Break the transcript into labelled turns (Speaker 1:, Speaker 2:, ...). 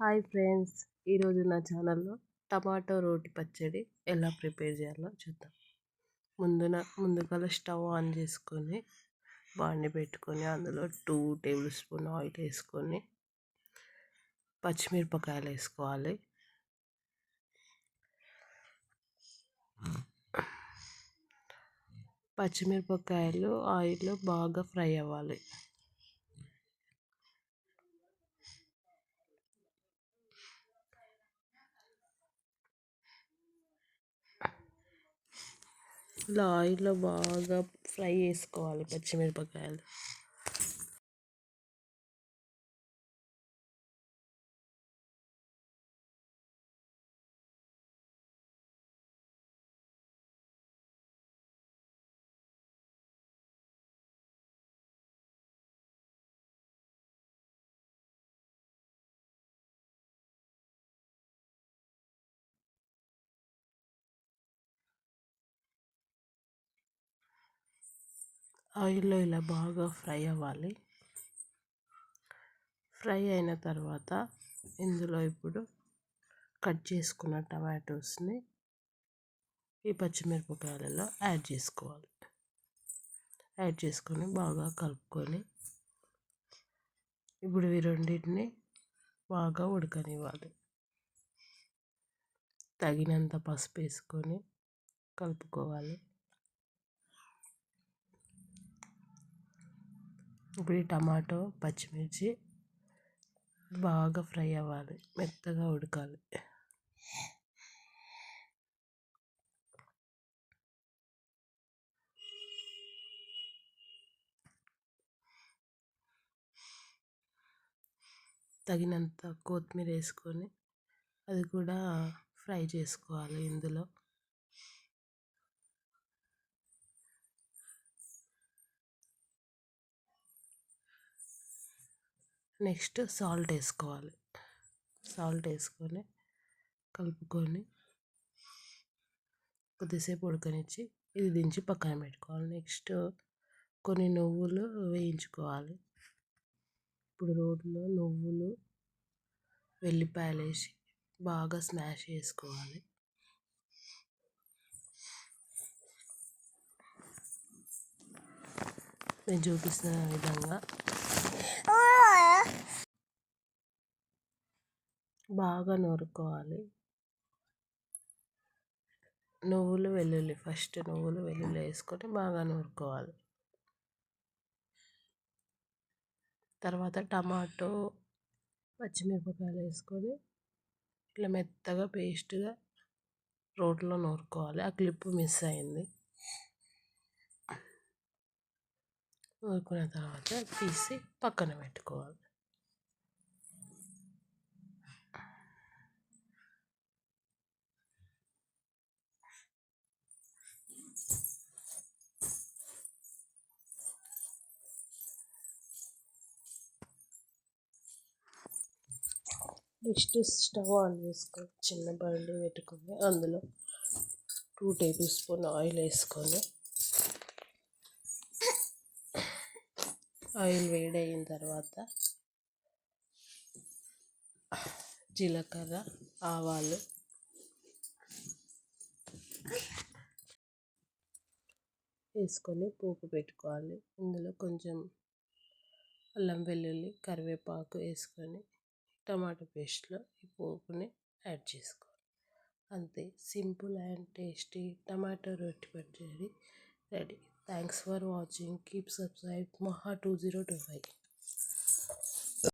Speaker 1: Hi friends! ఈరోజు నా ఛానల్లో టమాటో రోటి పచ్చడి ఎలా ప్రిపేర్ చేయాలో చూద్దాం. ముందున ముందుగా స్టవ్ ఆన్ చేసుకొని బాండి పెట్టుకొని అందులో టూ టేబుల్ స్పూన్ ఆయిల్ వేసుకొని పచ్చిమిరపకాయలు వేసుకోవాలి. పచ్చిమిరపకాయలు ఆయిల్లో బాగా ఫ్రై అవ్వాలి. ఇలా ఆయిల్లో బాగా ఫ్రై చేసుకోవాలి పచ్చిమిరపకాయలు. ఆయిల్లో ఇలా బాగా ఫ్రై అవ్వాలి. ఫ్రై అయిన తర్వాత ఇందులో ఇప్పుడు కట్ చేసుకున్న టమాటోస్ని ఈ పచ్చిమిరపకాయలలో యాడ్ చేసుకోవాలి. యాడ్ చేసుకొని బాగా కలుపుకొని ఇప్పుడు ఈ రెండింటిని బాగా ఉడకనివ్వాలి. తగినంత పసుపు వేసుకొని కలుపుకోవాలి. ఇప్పుడు ఈ టమాటో పచ్చిమిర్చి బాగా ఫ్రై అవ్వాలి. మెత్తగా ఉడకాలి. తగినంత కొత్తిమీర వేసుకొని అది కూడా ఫ్రై చేసుకోవాలి ఇందులో. నెక్స్ట్ సాల్ట్ వేసుకోవాలి. సాల్ట్ వేసుకొని కలుపుకొని కొద్దిసేపు ఉడకనిచ్చి ఇది దించి పక్కన పెట్టుకోవాలి. నెక్స్ట్ కొన్ని నువ్వులు వేయించుకోవాలి. ఇప్పుడు రోడ్లో నువ్వులు వెల్లిపాయలు వేసి బాగా స్మాష్ చేసుకోవాలి. నేను చూపిస్తున్న విధంగా బాగా నూరుకోవాలి. నువ్వులు వెల్లుల్లి ఫస్ట్ నువ్వులు వెల్లుల్లి వేసుకొని బాగా నూరుకోవాలి. తర్వాత టమాటో పచ్చిమిరపకాయలు వేసుకొని ఇట్లా మెత్తగా పేస్ట్గా రోట్లో నూరుకోవాలి. ఆ క్లిప్ మిస్ అయింది. నూరుకున్న తర్వాత తీసి పక్కన పెట్టుకోవాలి. నెక్స్ట్ స్టవ్ ఆన్ చేసుకొని చిన్న బండి పెట్టుకొని అందులో టూ టేబుల్ స్పూన్ ఆయిల్ వేసుకొని ఆయిల్ వేడయిన తర్వాత జీలకర్ర ఆవాలు వేసుకొని పోపు పెట్టుకోవాలి. ఇందులో కొంచెం అల్లం వెల్లుల్లి కరివేపాకు వేసుకొని టమాటో పేస్ట్లో ఈ పోపుని యాడ్ చేసుకోవాలి. అంతే. సింపుల్ అండ్ టేస్టీ టమాటో రొట్టి పచ్చడి ready. Thanks for watching. Keep subscribe Maha two zero two five.